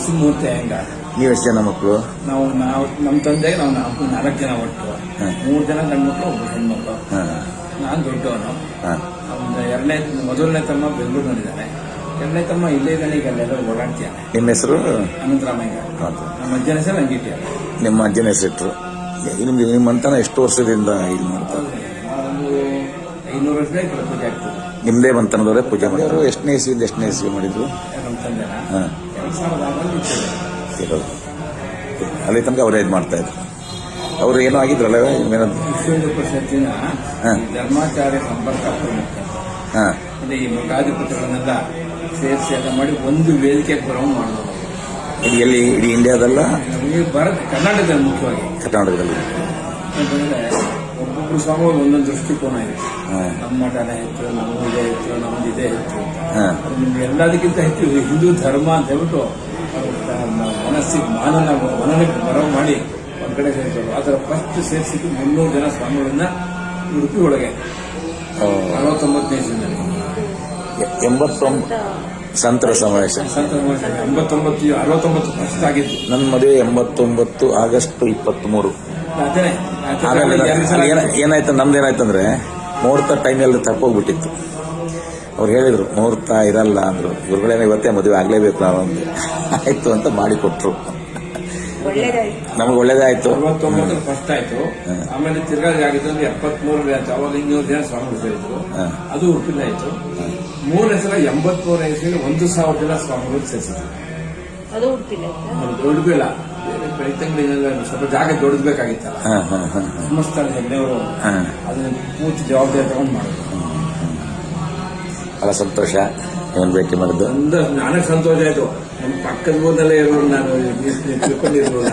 ನರಸಿಂಹಮೂರ್ತಿ ಹೆಂಗ ನೀವು ಎಷ್ಟು ಜನ ಮಕ್ಕಳು? ನಾವು ನಾವು ನಮ್ಮ ತಂದೆಗೆ ನಾವು ನಾಲ್ಕು ನಾಲ್ಕು ಜನ ಒಟ್ಟು. ಮೂರು ಜನ ಗಂಡ್ಮಕ್ಳು ಒಬ್ಬ ಹೆಣ್ಮಕ್ಳು. ಹಾಂ. ನಾನು ದೊಡ್ಡವನು. ಹಾಂ. ಒಂದು ಎರಡನೇ ಮೊದಲನೇ ತಮ್ಮ ಬೆಂಗಳೂರಿನಲ್ಲಿದ್ದಾನೆ ಎರಡನೇ ತಮ್ಮ ಇಲ್ಲೇ ಇದ್ದಾನೆ ಈಗ ಅಲ್ಲೆಲ್ಲ ಓಡಾಡ್ತಿದ್ದಾನೆ ನಿಮ್ಮ ಹೆಸರು? ಅನಂತರಾಮಯ್ಯ. ನಮ್ಮ ಅಜ್ಜನ ಹೆಸರು ಅಂಗಿಟ್ಟಿ ನಿಮ್ಮ ಅಜ್ಜನ ಹೆಸರಿಟ್ರು ನಿಮ್ದು ನಿಮ್ಮ ಅಂತಾನೆ ಎಷ್ಟು ವರ್ಷದಿಂದ ಇದು ಮಾಡ್ತಾರೆ ಐನೂರು ವರ್ಷದ ಈ ಪೂಜೆ ಆಗ್ತದೆ. ನಿಮ್ಮದೇ ಬಂತನದವರೇ ಪೂಜೆ ಮಾಡಿದ್ರು ಎಷ್ಟನೇ ಇಸ್ವಿಯಿಂದ ಎಷ್ಟನೇ ಇಸ್ವಿ ಮಾಡಿದ್ರು? ನಮ್ಮ ತಂದೆನ? ಹಾಂ. ಎರಡು ಸಾವಿರದ ಆರಲ್ಲಿ ಇರ್ತದೆ ಇರೋದು ಅಲ್ಲಿ ತನಕ ಅವರೇ ಇದು ಮಾಡ್ತಾ ಇದ್ರು. ಅವರು ಏನೋ ಆಗಿದ್ರಲ್ಲ ಏನದು ವಿಶ್ವ ಪರಿಷತ್ತಿನ ಹಾ. ಈ ಧರ್ಮಾಚಾರ್ಯ ಸಂಪರ್ಕ ಪ್ರಮುಖ ಹಾಂ. ಅಂದ್ರೆ ಈ ಗಾದಿಪತ್ರಗಳನ್ನೆಲ್ಲ ಸೇರಿಸಿ ಎಲ್ಲ ಮಾಡಿ ಒಂದು ವೇದಿಕೆ ಬರೋ ಮಾಡೋದು ಇದು ಎಲ್ಲಿ? ಇಡೀ ಇಂಡಿಯಾದಲ್ಲ ನಮಗೆ ಭಾರತ ಕರ್ನಾಟಕದಲ್ಲಿ ಮುಖ್ಯವಾಗಿ. ಕರ್ನಾಟಕದಲ್ಲಿ. ಯಾಕಂದ್ರೆ ಒಬ್ಬೊಬ್ರು ಸ್ವಾಮಿಗಳು ಒಂದೊಂದು ದೃಷ್ಟಿಕೋನ ಇದೆ. ಹಾಂ. ನಮ್ಮ ಮಠನೇ ಹೆಚ್ಚು ನಮ್ಮ ಇದೇ ಹೆಚ್ಚು ನಮ್ದು ಇದೇ ಹೆಚ್ಚು. ನಿಮ್ಗೆ ಎಲ್ಲದಕ್ಕಿಂತ ಹೆಚ್ಚು ಹಿಂದೂ ಧರ್ಮ ಅಂತ ಹೇಳ್ಬಿಟ್ಟು ಮನಸ್ಸಿಗೆ ಮಾನನ ಮನನಕ್ಕೆ ಬರೋ ಮಾಡಿ ಒಂದ್ ಕಡೆ ಸೇರಿಸೋರು ಅದರ ಫಸ್ಟ್ ಸೇರಿಸಿದ್ದು ಮುನ್ನೂರು ಜನ ಸ್ವಾಮಿಗಳನ್ನ ಉಡುಪಿ ಒಳಗೆ. ಅರವತ್ತೊಂಬತ್ತನೇ ಇಸ್ವಿನಲ್ಲಿ ಎಂಬತ್ತೊಂಬತ್ತು. ಸಂತರ ಸಮಾವೇಶ. ಎಂಬತ್ತೊಂಬತ್ತು ಅರವತ್ತೊಂಬತ್ತು ನನ್ನ ಮದುವೆ ಎಂಬತ್ತೊಂಬತ್ತು ಆಗಸ್ಟ್ ಇಪ್ಪತ್ತ್ ಮೂರು ಏನಾಯ್ತು ನಮ್ದು ಏನಾಯ್ತಂದ್ರೆ ಮುಹೂರ್ತ ಎಲ್ಲ ತಪ್ಪೋಗ್ಬಿಟ್ಟಿತ್ತು ಅವ್ರು ಹೇಳಿದ್ರು ಮುಹೂರ್ತ ಇರಲ್ಲ ಅಂದ್ರು. ಇವ್ರುಗಳೇನೋ ಇವತ್ತೇ ಮದುವೆ ಆಗ್ಲೇಬೇಕು ನಾವು ಅಂದೆ ಆಯ್ತು ಅಂತ ಮಾಡಿಕೊಟ್ರು. ನಮ್ಗೆ ನಮಗೆ ಒಳ್ಳೇದಾಯ್ತು. ಫಸ್ಟ್ ಆಯ್ತು. ಆಮೇಲೆ ತಿರ್ಗಾ ಆಗಿದ್ದು ಅಂದ್ರೆ ಆಯ್ತು ಅವಾಗ ಇನ್ನೂರು ಜನ ಸ್ವಾಮಿ ಅದು ಉಪ್ಪಿನ ಆಯ್ತು. ಮೂರನೇ ಸಲ ಎಂಬತ್ಮೂರನೇ ಇಸ್ವಿಯಲ್ಲಿ ಒಂದು ಸಾವಿರ ಜನ ಸ್ವಾಮಿಗಳು ಸೇರಿಸಿದ್ರು. ಅದು ಉಡುಪಿಲ್ಲ ಅದು ಉಡುಪಿಲ್ಲ ಬೆಳ್ತಂಗಡಿನೆಲ್ಲ ಸ್ವಲ್ಪ ಜಾಗ ದೊಡ್ಡಬೇಕಾಗಿತ್ತಲ್ಲ ಹಾಂ ಹಾಂ ಹಾಂ. ಧರ್ಮಸ್ಥಳ ಹೆಗ್ಡೆಯವರು ಹಾಂ. ಅದನ್ನ ಪೂರ್ತಿ ಜವಾಬ್ದಾರಿ ತಗೊಂಡು ಮಾಡಿದ್ರು. ಬಹಳ ಸಂತೋಷ. ಇವನ್ ಭೇಟಿ ಮಾಡಿದ್ದು? ಅಂದ್ರೆ ನನಗೆ ಸಂತೋಷ ಆಯ್ತು. ನಮ್ಮ ಪಕ್ಕದ ಊರಲ್ಲೇ ಇರೋರು ನಾನು ತಿಳ್ಕೊಂಡಿರ್ಬೋದು